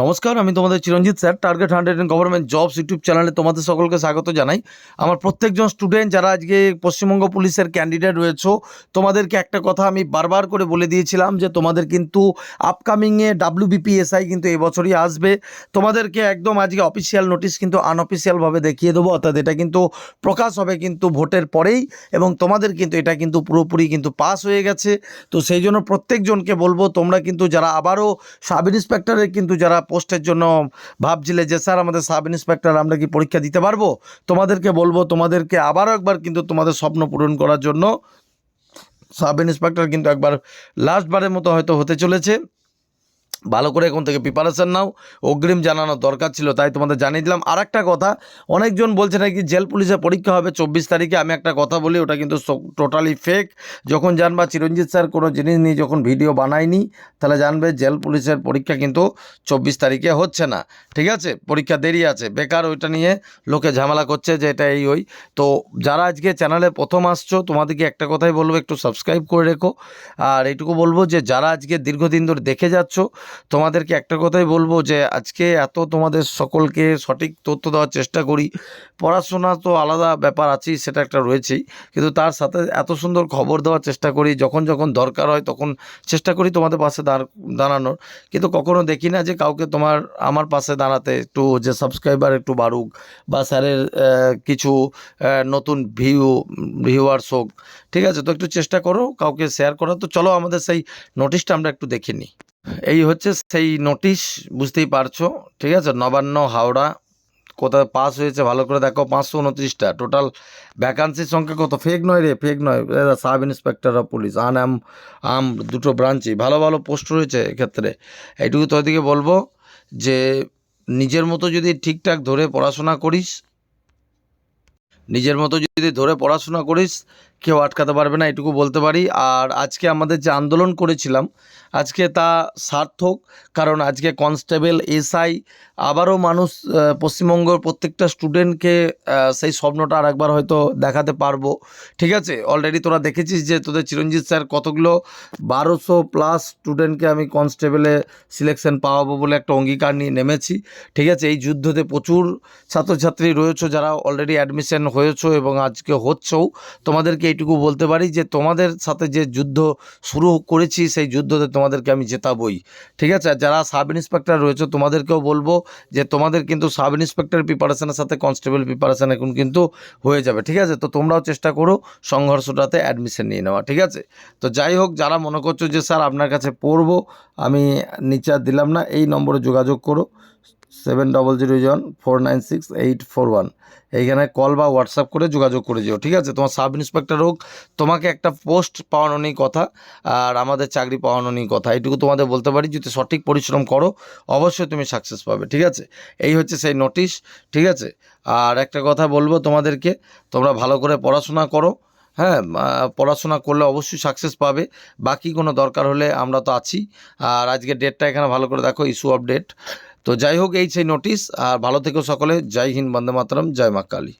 নমস্কার, আমি তোমাদের Chiranjit sir target hundred and government jobs YouTube চ্যানেলে তোমাদের সকলকে স্বাগত জানাই। আমার প্রত্যেকজন স্টুডেন্ট যারা আজকে পশ্চিমবঙ্গ পুলিশের ক্যান্ডিডেট রয়েছো, তোমাদেরকে একটা কথা আমি বারবার করে বলে দিয়েছিলাম যে তোমাদের কিন্তু আপকামিংয়ে ডাব্লিউবিপিএসআই কিন্তু এবছরই আসবে। তোমাদেরকে একদম আজকে অফিসিয়াল নোটিশ কিন্তু আনঅফিসিয়ালভাবে দেখিয়ে দেবো, অর্থাৎ এটা কিন্তু প্রকাশ হবে কিন্তু ভোটের পরেই এবং তোমাদের কিন্তু এটা কিন্তু পুরোপুরি কিন্তু পাস হয়ে গেছে। তো সেই জন্য প্রত্যেকজনকে বলব, তোমরা কিন্তু যারা আবারও সাব ইন্সপেক্টরের কিন্তু যারা পোস্টের জন্য ভাবছিলে যে, স্যার, আমাদের সাব ইন্সপেক্টর আমরা কি পরীক্ষা দিতে পারব? তোমাদেরকে বলব, তোমাদেরকে আবারও একবার কিন্তু তোমাদের স্বপ্ন পূরণ করার জন্য সাব ইন্সপেক্টর কিন্তু একবার লাস্টবারের মতো হয়তো হতে চলেছে। ভালো করে এখন থেকে প্রিপারেশান নাও। অগ্রিম জানানোর দরকার ছিল, তাই তোমাদের জানিয়ে দিলাম। আর একটা কথা, অনেকজন বলছে নাকি জেল পুলিশের পরীক্ষা হবে চব্বিশ তারিখে। আমি একটা কথা বলি, ওটা কিন্তু টোটালি ফেক যখন জানবা চিরঞ্জিত স্যার কোনো জিনিস নিয়ে যখন ভিডিও বানায়নি, তাহলে জানবে জেল পুলিশের পরীক্ষা কিন্তু চব্বিশ তারিখে হচ্ছে না। ঠিক আছে? পরীক্ষা দেরি আছে। বেকার ওইটা নিয়ে লোকে ঝামেলা করছে যে এটা এই ওই। তো যারা আজকে চ্যানেলে প্রথম আসছো, তোমাদেরকে একটা কথাই বলব, একটু সাবস্ক্রাইব করে রেখো। আর এইটুকু বলব যে যারা আজকে দীর্ঘদিন ধরে দেখে যাচ্ছ তোমাদেরকে একটা কথাই বলব যে আজকে এত তোমাদের সকলকে সঠিক তথ্য দেওয়ার চেষ্টা করি। পড়াশোনা তো আলাদা ব্যাপার আছেই, সেটা একটা রয়েছেই। কিন্তু তার সাথে এত সুন্দর খবর দেওয়ার চেষ্টা করি, যখন যখন দরকার হয় তখন চেষ্টা করি তোমাদের পাশে দাঁড়, দাঁড়ানোর। কিন্তু কখনো দেখি না যে কাউকে তোমার, আমার পাশে দাঁড়াতে একটু যে সাবস্ক্রাইবার একটু বাড়ুক বা স্যারের কিছু নতুন ভিউ ভিউয়ার্স হোক। ঠিক আছে, তো একটু চেষ্টা করো, কাউকে শেয়ার করার। তো চলো আমাদের সেই নোটিশটা আমরা একটু দেখে নিই। এই হচ্ছে সেই নোটিশ বুঝতেই পারছ। ঠিক আছে, নবান্ন হাওড়া কোথায় পাস হয়েছে, ভালো করে দেখো, পাঁচশো উনত্রিশটা। টোটাল ভ্যাকান্সির সংখ্যা কত? ফেক নয় রে ফেক নয়। সাব ইন্সপেক্টর অফ পুলিশ আন আম আম দুটো ব্রাঞ্চে ভালো ভালো পোস্ট রয়েছে এক্ষেত্রে। এইটুকু তোদেরকে বলব যে, নিজের মতো যদি ঠিকঠাক ধরে পড়াশোনা করিস, নিজের মতো যদি ধরে পড়াশোনা করিস কেউ আটকাতে পারবে না, এটুকু বলতে পারি। আর আজকে আমাদের যে আন্দোলন করেছিলাম, আজকে তা সার্থক, কারণ আজকে কনস্টেবল এসআই, আবারও মানুষ পশ্চিমবঙ্গের প্রত্যেকটা স্টুডেন্টকে সেই স্বপ্নটা আর একবার হয়তো দেখাতে পারব। ঠিক আছে? অলরেডি তোরা দেখেছিস যে তোদের চিরঞ্জিত স্যার কতগুলো? বারোশো প্লাস স্টুডেন্টকে আমি কনস্টেবলে সিলেকশন পাওয়াবো বলে একটা অঙ্গীকার নিয়ে নেমেছি। ঠিক আছে? এই যুদ্ধতে প্রচুর ছাত্রছাত্রী রয়েছে, যারা অলরেডি অ্যাডমিশন হয়েছো এবং আজকে হচ্ছেও। তোমাদেরকে এইটুকু বলতে পারি যে তোমাদের সাথে যে যুদ্ধ শুরু করেছি, সেই যুদ্ধতে তোমাদেরকে আমি জেতাবই। ঠিক আছে? যারা সাব ইন্সপেক্টর রয়েছে, তোমাদেরকেও বলব যে তোমাদের কিন্তু সাব ইন্সপেক্টর প্রিপারেশনের সাথে কনস্টেবল প্রিপারেশন এখন কিন্তু হয়ে যাবে। ঠিক আছে? তো তোমরাও চেষ্টা করো সংঘর্ষটাতে অ্যাডমিশন নিয়ে নেওয়া। ঠিক আছে? তো যাই হোক, যারা মনে করছ যে, স্যার, আপনার কাছে পড়ব, আমি নিচে দিলাম না, এই নম্বরে যোগাযোগ করো। Seven double zero one four nine six eight four one এইখানে কল বা হোয়াটসঅ্যাপ করে যোগাযোগ করে যেও, ঠিক আছে? তোমার সাব ইন্সপেক্টর হোক, তোমাকে একটা পোস্ট পাওয়ানো নেই কথা, আর আমাদের চাকরি পাওয়ানো নেই কথা। এইটুকু তোমাদের বলতে পারি, যদি সঠিক পরিশ্রম করো, অবশ্যই তুমি সাকসেস পাবে, ঠিক আছে? এই হচ্ছে সেই নোটিশ ঠিক আছে? আর একটা কথা বলব তোমাদেরকে, তোমরা ভালো করে পড়াশোনা করো হ্যাঁ? পড়াশোনা করলে অবশ্যই সাকসেস পাবে। বাকি কোনো দরকার হলে আমরা তো আছি। আর আজকে ডেটটা এখানে ভালো করে দেখো ইস্যু অফ ডেট তো যাই হোক, এই সেই নোটিশ আর ভালো থেকো সকলে। জয় হিন্দ, বন্দে মাতরম, জয় মা কালী।